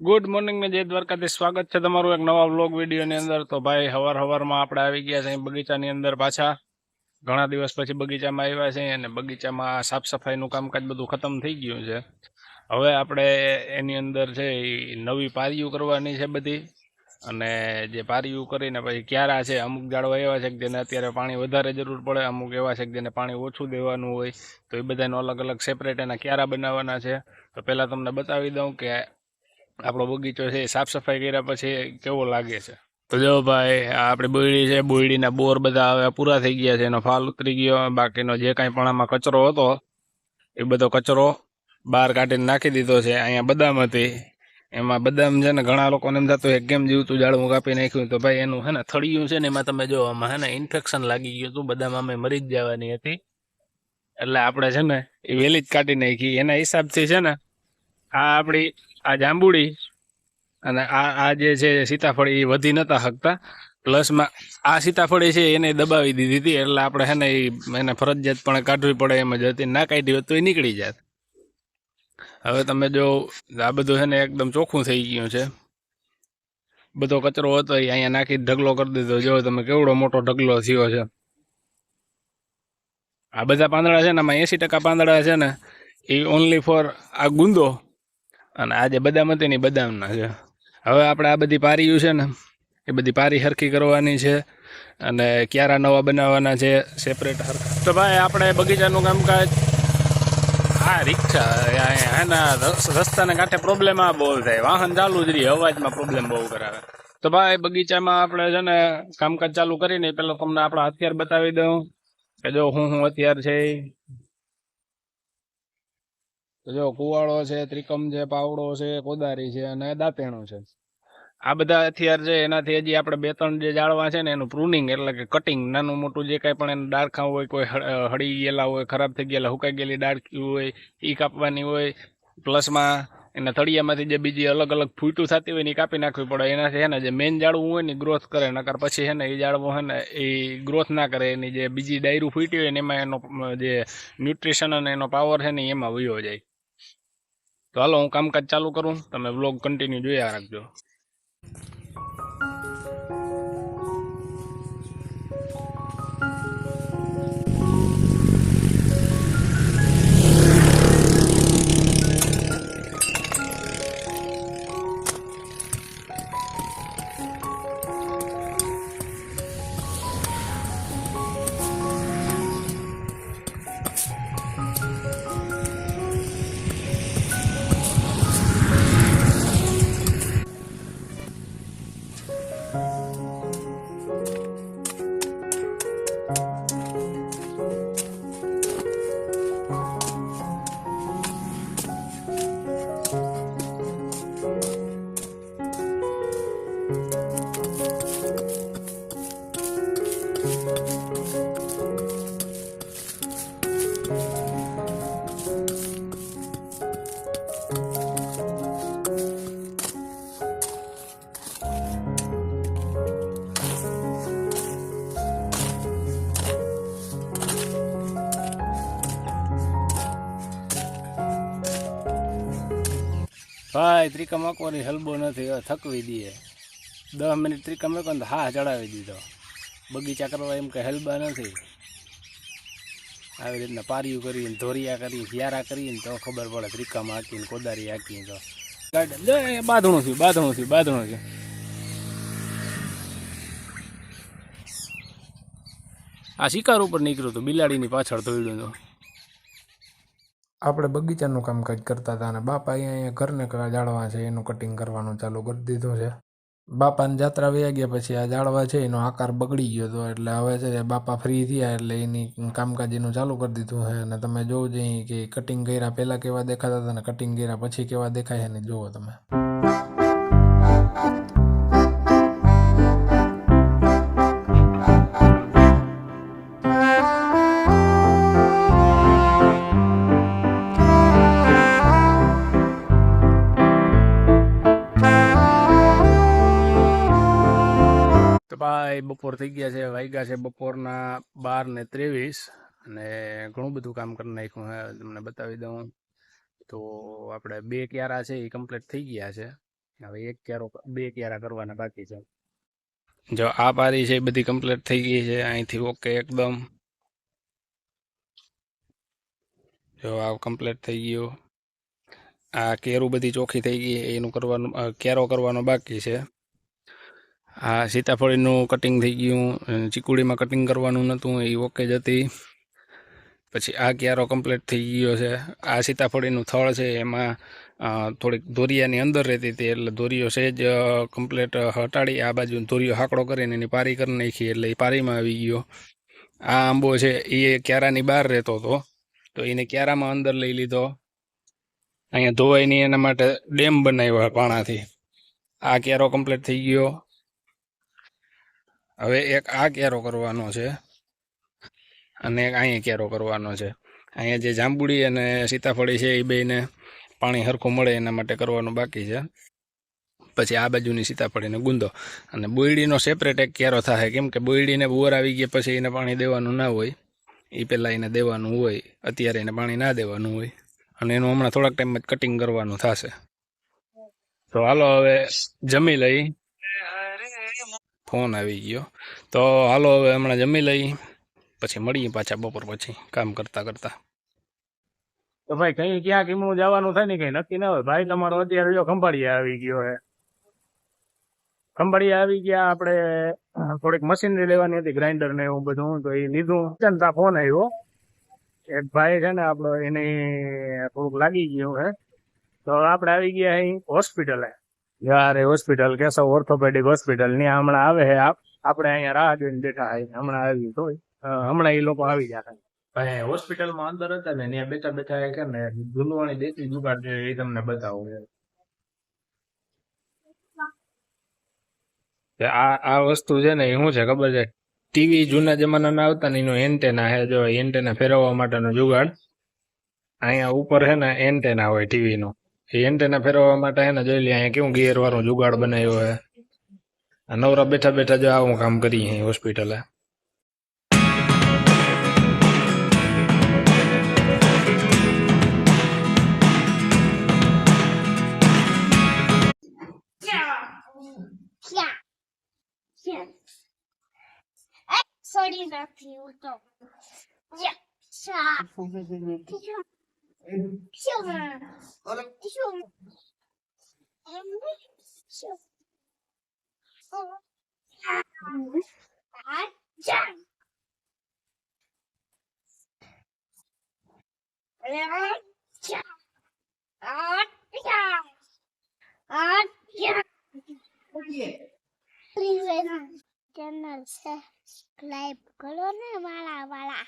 Good morning મેં જય દ્વારકાથી સ્વાગત છે તમારું એક નવા વ્લોગ વિડીયોની અંદર. તો ભાઈ હવાર હવારમાં આપણે આવી ગયા છે બગીચાની અંદર પાછા. ઘણા દિવસ પછી બગીચામાં આવ્યા છે અને બગીચામાં સાફ સફાઈનું કામકાજ બધું ખતમ થઈ ગયું છે. હવે આપણે એની અંદર છે નવી પારીઓ કરવાની છે બધી. અને જે પારીઓ કરીને પછી ક્યારા છે, અમુક ઝાડવા એવા છે કે જેને અત્યારે પાણી વધારે જરૂર પડે, અમુક એવા છે કે જેને પાણી ઓછું દેવાનું હોય. તો એ બધાનો અલગ અલગ સેપરેટ એના ક્યારા બનાવવાના છે. તો પહેલાં તમને બતાવી દઉં કે આપણો બગીચો છે સાફ સફાઈ કર્યા પછી કેવો લાગે છે? તો જો ભાઈ આપણી બોયડી છે બોયડીના બોર બધા હવે પૂરા થઈ ગયા છે, એનો ફાલ ઉતરી ગયો, બાકીનો જે કાંઈ પણ આમાં કચરો હતો, એ બધો કચરો બહાર કાઢીને નાખી દીધો છે, અહીંયા બદામ હતી. એમાં બદામ છે ને ઘણા લોકોને એમ થતું એક કેમ જીવતું ઝાડવું કાપી નાખ્યું, તો ભાઈ એનું હે ને થળિયું છે ને એમાં તમે જો આમાં હે ને ઇન્ફેક્શન લાગી ગયું હતું, બદામ અમે મરી જ જવાની હતી. એટલે આપણે છે ને એ વહેલી જ કાઢી નાખી. એના હિસાબથી છે ને આ આપણી આ જાંબુડી અને આ આ જે છે સીતાફળ એ વધી નતા શકતા પ્લસમાં આ સીતાફળી છે એને દબાવી દીધી હતી એટલે આપણે છે ને એને ફરજિયાત પણ કાઢવી પડે એમ જ હતી. ના કાઢી હોત તો એ નીકળી જાત. હવે તમે જો, આ બધું છે ને એકદમ ચોખ્ખું થઈ ગયું છે. બધો કચરો હતો એ અહીંયા નાખી ઢગલો કરી દીધો. જો તમે કેવડો મોટો ઢગલો થયો છે. આ બધા પાંદડા છે ને આમાં એંસી ટકા પાંદડા છે ને એ ઓનલી ફોર આ ગુંદો. અને આ જે બદામ હતી ને બદામના છે. હવે આપણે આ બધી પારીયું છે ને, એ બધી પારી હરખી કરવાની છે અને ક્યારા નવા બનાવવાના છે સેપરેટ હરખા. તો ભાઈ, આપણે બગીચાનું કામકાજ હા રિક્ષા એના રસ્તાને કાંઠે પ્રોબ્લેમ આ બહુ થાય. વાહન ચાલુ જ રહી, અવાજમાં પ્રોબ્લેમ બહુ કરાવે. તો ભાઈ, બગીચામાં આપણે છે ને કામકાજ ચાલુ કરીને પહેલાં તમને આપણા હથિયાર બતાવી દઉં. કે જો હું હું હથિયાર છે. તો જો કુવાળો છે, ત્રિકમ છે, પાવડો છે, કોદારી છે અને દાંતેણું છે. આ બધા હથિયાર છે, એનાથી હજી આપણે બે ત્રણ જે જાળવા છે ને, એનું પ્રુનિંગ એટલે કે કટિંગ નાનું મોટું જે કાંઈ પણ એનું ડાળખા હોય, કોઈ હળી ગયેલા હોય, ખરાબ થઈ ગયેલા, હુકાઈ ગયેલી ડાળખી હોય એ કાપવાની હોય પ્લસમાં એના તળિયામાંથી જે બીજી અલગ અલગ ફૂટું થતી હોય ને એ કાપી નાખવી પડે. એનાથી છે ને, જે મેઇન જાળવું હોય ને ગ્રોથ કરે, નકર પછી છે ને એ જાળવું છે ને એ ગ્રોથ ના કરે. એની જે બીજી ડાયરું ફૂટી હોય ને, એમાં એનો જે ન્યુટ્રિશન અને એનો પાવર છે ને એમાં વયો જાય. તો હાલો હું કામકાજ ચાલુ કરું. તમે બ્લોગ કન્ટિન્યુ જોયા રાખજો. ભાઈ ત્રિકમ મકવાની હલબો નથી થકવી દઈએ. દસ મિનિટ ત્રિકમ મેકો હા ચડાવી દીધો. બગીચા કરવા એમ કે હલબા નથી. આવી રીતના પારિયું કરીને, ધોરિયા કરી ક્યારા કરીને તો ખબર પડે ત્રિકમ હાકીને, કોદારી હાકીને તો. ગાર્ડન. બાંધણું થયું બાંધણું થયું બાંધણું થયું આ શિકાર ઉપર નીકળ્યું હતું, બિલાડીની પાછળ દોડ્યું હતું આપણે બગીચાનું કામકાજ કરતા હતા અને બાપા અહીંયા ઘરને જાળવા છે, એનું કટિંગ કરવાનું ચાલુ કરી દીધું છે. બાપાની જાત્રા વયા ગયા પછી આ જાળવા છે, એનો આકાર બગડી ગયો હતો એટલે હવે છે બાપા ફ્રી થયા એટલે એની કામકાજ એનું ચાલુ કરી દીધું છે. અને તમે જોવો જઈ કે કટિંગ કર્યા, પહેલાં કેવા દેખાતા હતા અને કટિંગ કર્યા, પછી કેવા દેખાય છે ને જુઓ તમે. બપોર થઈ ગયા છે વાગ્યા છે બપોરના બાર ને ત્રેવીસ અને ઘણું બધું કામ કરી નાખ્યું હે તમને બતાવી દઉં તો આપણે બે ક્યારા છે એ કમ્પ્લીટ થઈ ગયા છે. હવે એક ક્યારો, બે ક્યારા કરવાના બાકી છે. જો આ પારી છે એ બધી કમ્પ્લીટ થઈ ગઈ છે, અહીંથી ઓકે એકદમ. જો આ કમ્પ્લીટ થઈ ગયું. આ કેરું બધી ચોખ્ખી થઈ ગઈ એનું કરવાનું કેરો કરવાનો બાકી છે. આ સીતાફળીનું કટિંગ થઈ ગયું ચીકુડીમાં કટિંગ કરવાનું નહોતું એ ઓકે જ હતી. પછી આ ક્યારો કમ્પ્લીટ થઈ ગયો છે. આ સીતાફળીનું થળ છે, એમાં થોડીક દોરિયાની અંદર રહેતી હતી, એટલે દોરીઓ સહેજ કમ્પ્લીટ હટાડી, આ બાજુ દોરીઓ હાકડો કરીને એની પારી કરી નાખી, એટલે એ પારીમાં આવી ગયો. આ આંબો છે, એ ક્યારાની બહાર રહેતો હતો, તો એને ક્યારામાં અંદર લઈ લીધો. અહીંયા નહીં એના માટે ડેમ બનાવ્યો પાણાથી. આ ક્યારો કમ્પ્લીટ થઈ ગયો. હવે એક આ ક્યારો કરવાનો છે અને એક અહીંયા ક્યારો કરવાનો છે. અહીંયા જે જાંબુડી અને સીતાફળી છે એ બેને પાણી સરખું મળે એના માટે કરવાનું બાકી છે. પછી આ બાજુની સીતાફળીને ગુંદો. અને બોયડીનો સેપરેટ એક કેરો થાય, કેમ કે બોયડીને બોર આવી ગયા પછી એને પાણી દેવાનું ના હોય. એ પહેલાં એને દેવાનું હોય, અત્યારે એને પાણી ના દેવાનું હોય. અને એનું હમણાં થોડાક ટાઈમમાં જ કટિંગ કરવાનું થશે. તો હાલો હવે જમી લઈ. ફોન આવી ગયો. તો હાલો, હવે હમણાં જમી લઈ, પછી મળીએ પાછા બપોર પછી, કામ કરતા કરતા. તો ભાઈ, કઈ ક્યાં કીમનું જવાનું થાય ને કઈ નક્કી ના હોય. ભાઈ, તમારો અત્યારે જો ખંભાળિયા આવી ગયો હે ખંભાળિયા આવી ગયા, આપણે થોડીક મશીનરી લેવાની હતી, ગ્રાઇન્ડર ને એવું બધું, તો એ લીધું. તા ફોન આવ્યો. એક ભાઈ છે ને, આપણો એને, થોડુંક લાગી ગયું હે તો આપણે આવી ગયા અહીં હોસ્પિટલે. યારે હોસ્પિટલ કેશવ ઓર્થોપેડિક હોસ્પિટલની હમણાં આવે છે આપ- આપણે અહીંયા રાહ જોઈને બેઠા હમણાં આવી તો હમણાં એ લોકો આવી ગયા ભાઈ હોસ્પિટલમાં અંદર હતા ને ત્યાં બેઠા બેઠા એ કે ને ધૂલવાણી દેતી જુગાડ છે એ તમને બતાવું કે આ આ વસ્તુ છે ને એ શું છે ખબર છે? ટીવી જૂના જમાનાના આવતા ને એનું એન્ટેના છે જો એન્ટેના ફેરવવા માટેનો જુગાડ. અહીંયા ઉપર છે ને એન્ટેના હોય ટીવી નું એ એન્ટેના ફેરવવા માટે ને જોઈ લે અહીંયા કેવું ગેર વાળો જુગાડ બનાવ્યો હે. આ નવરા બેઠા બેઠા જો આવું કામ કરી અહીં હોસ્પિટલે sorry dat je het Ja. Ja. Jongen. Jongen. Jongen. Ja. Ja. Ja. Ja. Channel subscribe કરો ને મારા વાળા